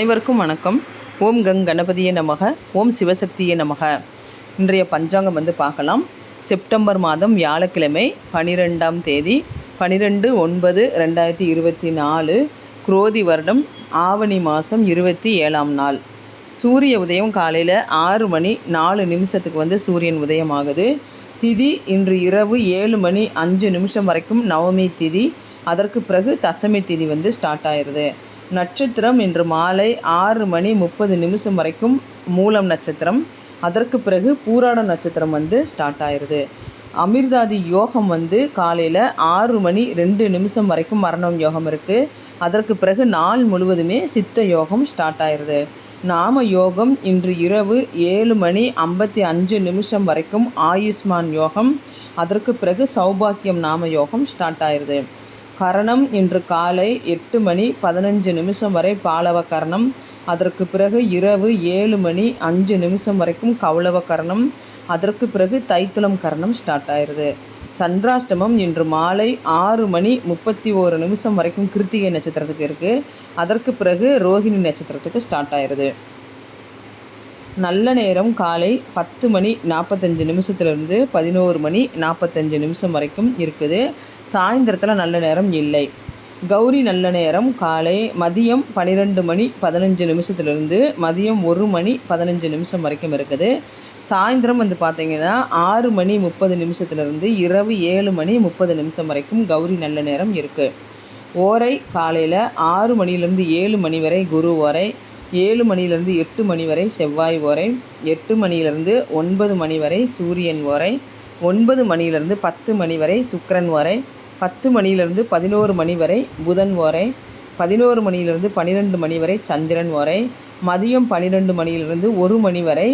அனைவருக்கும் வணக்கம். ஓம் கங் கணபதியே நமக ஓம் சிவசக்தியே நமக. இன்றைய பஞ்சாங்கம் வந்து பார்க்கலாம். செப்டம்பர் மாதம் வியாழக்கிழமை பனிரெண்டாம் தேதி பனிரெண்டு ஒன்பது ரெண்டாயிரத்தி இருபத்தி நாலு குரோதி வருடம் ஆவணி மாதம் இருபத்தி ஏழாம் நாள். சூரிய உதயம் காலையில் ஆறு மணி நாலு நிமிஷத்துக்கு வந்து சூரியன் உதயம் ஆகுது திதி இன்று இரவு ஏழு மணி அஞ்சு நிமிஷம் வரைக்கும் நவமி திதி. அதற்கு பிறகு தசமி திதி வந்து ஸ்டார்ட் ஆயிடுது. நட்சத்திரம் இன்று மாலை ஆறு மணி முப்பது நிமிஷம் வரைக்கும் மூலம் நட்சத்திரம். அதற்கு பிறகு பூராட நட்சத்திரம் வந்து ஸ்டார்ட் ஆயிடுது அமிர்தாதி யோகம் வந்து காலையில் ஆறு மணி ரெண்டு நிமிஷம் வரைக்கும் மரணம் யோகம் இருக்குது அதற்கு பிறகு நாள் முழுவதுமே சித்த யோகம் ஸ்டார்ட் ஆயிடுது நாம யோகம் இன்று இரவு ஏழு மணி ஐம்பத்தி அஞ்சு நிமிஷம் வரைக்கும் ஆயுஷ்மான் யோகம். அதற்கு பிறகு சௌபாக்கியம் நாம யோகம் ஸ்டார்ட் ஆயிடுது கரணம் இன்று காலை எட்டு மணி பதினஞ்சு நிமிஷம் வரை பாலவ கரணம். அதற்கு பிறகு இரவு ஏழு மணி அஞ்சு நிமிஷம் வரைக்கும் கௌளவ கரணம். அதற்கு பிறகு தைத்துளம் கரணம் ஸ்டார்ட் ஆயிடுது சந்திராஷ்டமம் இன்று மாலை ஆறு மணி முப்பத்தி ஓரு நிமிஷம் வரைக்கும் கிருத்திகை நட்சத்திரத்துக்கு இருக்குது அதற்கு பிறகு ரோஹிணி நட்சத்திரத்துக்கு ஸ்டார்ட் ஆயிடுது நல்ல நேரம் காலை பத்து மணி நாற்பத்தஞ்சு நிமிஷத்துலேருந்து பதினோரு மணி நாற்பத்தஞ்சு நிமிஷம் வரைக்கும் இருக்குது. சாயந்தரத்தில் நல்ல நேரம் இல்லை. கௌரி நல்ல நேரம் காலை மதியம் பன்னிரெண்டு மணி பதினஞ்சு நிமிஷத்துலேருந்து மதியம் ஒரு மணி பதினஞ்சு நிமிஷம் வரைக்கும் இருக்குது. சாயந்தரம் வந்து பார்த்திங்கன்னா ஆறு மணி முப்பது நிமிஷத்துலேருந்து இரவு ஏழு மணி முப்பது நிமிஷம் வரைக்கும் கௌரி நல்ல நேரம் இருக்குது ஓரை காலையில் ஆறு மணிலேருந்து ஏழு மணி வரை குரு ஓரை ஏழு மணிலேருந்து எட்டு மணி வரை செவ்வாய் ஓரை எட்டு மணியிலேருந்து ஒன்பது மணி வரை சூரியன் ஓரை ஒன்பது மணிலேருந்து பத்து மணி வரை சுக்கரன் ஓரை பத்து மணிலேருந்து பதினோரு மணி வரை புதன் ஓரை பதினோரு மணியிலிருந்து பன்னிரெண்டு மணி வரை சந்திரன் ஓரை மதியம் பன்னிரெண்டு மணியிலிருந்து ஒரு மணி வரை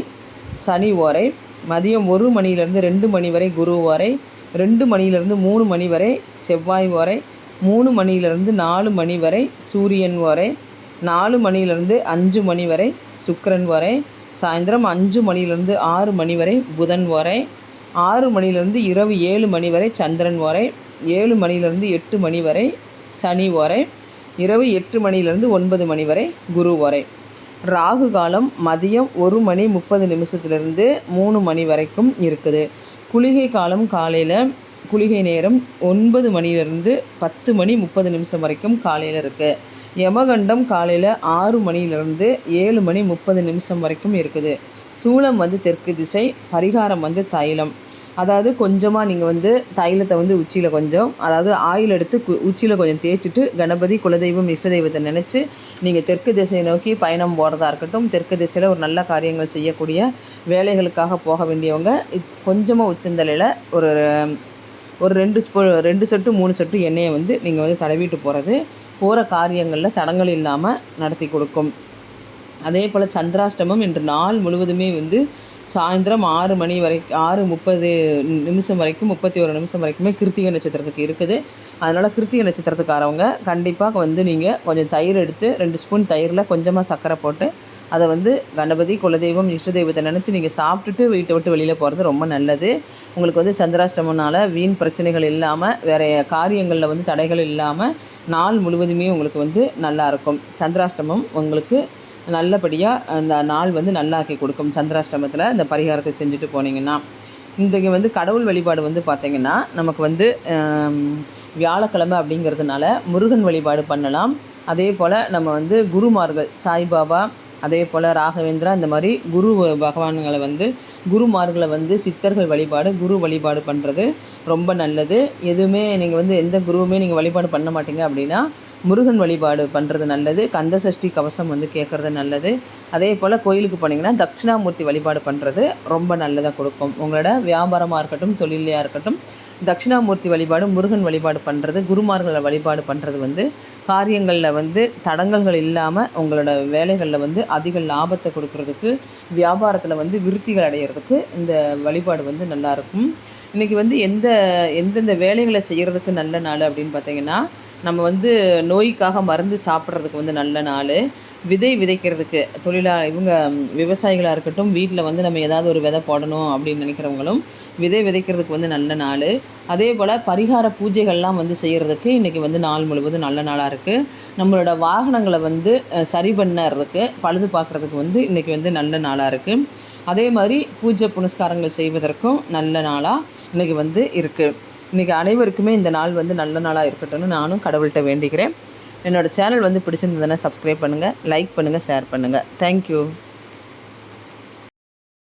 சனி ஓரை மதியம் ஒரு மணியிலிருந்து ரெண்டு மணி வரை குரு ஓரை ரெண்டு மணியிலிருந்து மூணு மணி வரை செவ்வாய் ஓரை மூணு மணியிலிருந்து நாலு மணி வரை சூரியன் ஓரை நாலு மணிலேருந்து அஞ்சு மணி வரை சுக்கரன் வரை சாயந்தரம் அஞ்சு மணியிலேருந்து ஆறு மணி வரை புதன் வரை ஆறு மணியிலிருந்து இரவு ஏழு மணி வரை சந்திரன் வரை ஏழு மணியிலிருந்து எட்டு மணி வரை சனி வரை இரவு எட்டு மணியிலேருந்து ஒன்பது மணி வரை குரு வரை. ராகு காலம் மதியம் ஒரு மணி முப்பது நிமிஷத்துலேருந்து மூணு மணி வரைக்கும் இருக்குது. குளிகை காலம் காலையில் குளிகை நேரம் ஒன்பது மணிலேருந்து பத்து மணி முப்பது நிமிஷம் வரைக்கும் காலையில் இருக்குது யமகண்டம் காலையில் ஆறு மணியிலிருந்து ஏழு மணி முப்பது நிமிஷம் வரைக்கும் இருக்குது. சூளம் வந்து தெற்கு திசை பரிகாரம் வந்து தைலம். அதாவது கொஞ்சமாக நீங்கள் வந்து தைலத்தை வந்து உச்சியில் கொஞ்சம் அதாவது ஆயில் எடுத்து கு உச்சியில் கொஞ்சம் தேய்ச்சிட்டு கணபதி குலதெய்வம் இஷ்ட தெய்வத்தை நினச்சி நீங்கள் தெற்கு திசையை நோக்கி பயணம் போகிறதா இருக்கட்டும் தெற்கு திசையில் ஒரு நல்ல காரியங்கள் செய்யக்கூடிய வேலைகளுக்காக போக வேண்டியவங்க கொஞ்சமாக உச்சந்தலையில் ஒரு ஒரு ரெண்டு ஸ்பூ ரெண்டு சொட்டு மூணு சொட்டு எண்ணெயை வந்து நீங்கள் வந்து தடவிட்டு போகிறது போகிற காரியங்களில் தடங்கள் இல்லாமல் நடத்தி கொடுக்கும். அதே போல் சந்திராஷ்டமம் இன்று நாள் முழுவதுமே வந்து சாயந்தரம் ஆறு மணி வரை ஆறு முப்பது நிமிஷம் வரைக்கும் முப்பத்தி ஒரு நிமிஷம் வரைக்குமே கிருத்திகை நட்சத்திரத்துக்கு இருக்குது. அதனால் கிருத்திகை நட்சத்திரத்துக்காரவங்க கண்டிப்பாக வந்து நீங்கள் கொஞ்சம் தயிர் எடுத்து ரெண்டு ஸ்பூன் தயிரில் கொஞ்சமாக சர்க்கரை போட்டு அதை வந்து கணபதி குலதெய்வம் இஷ்ட தெய்வத்தை நினச்சி நீங்கள் சாப்பிட்டுட்டு வீட்டை விட்டு வெளியில் போகிறது ரொம்ப நல்லது. உங்களுக்கு வந்து சந்திராஷ்டமனால் வீண் பிரச்சனைகள் இல்லாமல் வேறு காரியங்களில் வந்து தடைகள் இல்லாமல் நாள் முழுவதுமே உங்களுக்கு வந்து நல்லாயிருக்கும் சந்திராஷ்டமம் உங்களுக்கு நல்லபடியாக அந்த நாள் வந்து நல்லாக்கி கொடுக்கும். சந்திராஷ்டமத்தில் இந்த பரிகாரத்தை செஞ்சுட்டு போனீங்கன்னா இன்றைக்கு வந்து கடவுள் வழிபாடு வந்து பார்த்திங்கன்னா நமக்கு வந்து வியாழக்கிழமை அப்படிங்கிறதுனால முருகன் வழிபாடு பண்ணலாம். அதே போல் நம்ம வந்து குருமார்கள் சாய்பாபா அதே போல் ராகவேந்திரா இந்த மாதிரி குரு பகவான்களை வந்து குருமார்களை வந்து சித்தர்கள் வழிபாடு குரு வழிபாடு பண்ணுறது ரொம்ப நல்லது. எதுவுமே நீங்கள் வந்து எந்த குருவுமே நீங்கள் வழிபாடு பண்ண மாட்டீங்க அப்படின்னா முருகன் வழிபாடு பண்ணுறது நல்லது. கந்த சஷ்டி கவசம் வந்து கேட்குறது நல்லது. அதே போல் கோயிலுக்கு போனீங்கன்னா தட்சிணாமூர்த்தி வழிபாடு பண்ணுறது ரொம்ப நல்லதாக கொடுக்கும். உங்களோட வியாபாரமாக இருக்கட்டும் தொழிலையாக இருக்கட்டும் தட்சிணாமூர்த்தி வழிபாடு முருகன் வழிபாடு பண்ணுறது குருமார்களை வழிபாடு பண்ணுறது வந்து காரியங்களில் வந்து தடங்கல்கள் இல்லாமல் உங்களோட வேலைகளில் வந்து அதிக லாபத்தை கொடுக்கறதுக்கு வியாபாரத்தில் வந்து விருத்திகள் அடையிறதுக்கு இந்த வழிபாடு வந்து நல்லாயிருக்கும் இன்றைக்கி வந்து எந்த எந்தெந்த வேலைகளை செய்கிறதுக்கு நல்ல நாள் அப்படின்னு பார்த்தீங்கன்னா நம்ம வந்து நோய்க்காக மருந்து சாப்பிட்றதுக்கு வந்து நல்ல நாள். விதை விதைக்கிறதுக்கு தொழிலா இவங்க விவசாயிகளாக இருக்கட்டும் வீட்டில் வந்து நம்ம ஏதாவது ஒரு விதை போடணும் அப்படின்னு நினைக்கிறவங்களும் விதை விதைக்கிறதுக்கு வந்து நல்ல நாள். அதே போல் பரிகார பூஜைகள்லாம் வந்து செய்கிறதுக்கு இன்றைக்கி வந்து நாள் முழுவதும் நல்ல நாளாக இருக்குது நம்மளோட வாகனங்களை வந்து சரி பண்ணறதுக்கு பழுது பார்க்குறதுக்கு வந்து இன்றைக்கி வந்து நல்ல நாளாக இருக்குது அதே மாதிரி பூஜை புனஸ்காரங்கள் செய்வதற்கும் நல்ல நாளாக இன்றைக்கி வந்து இருக்குது இன்றைக்கி அனைவருக்குமே இந்த நாள் வந்து நல்ல நாளாக இருக்கட்டும்னு நானும் கடவுள்கிட்ட வேண்டிக்கிறேன். என்னோடய சேனல் வந்து பிடிச்சிருந்ததுன்னா சப்ஸ்கிரைப் பண்ணுங்கள் லைக் பண்ணுங்கள் ஷேர் பண்ணுங்கள் தேங்க்யூ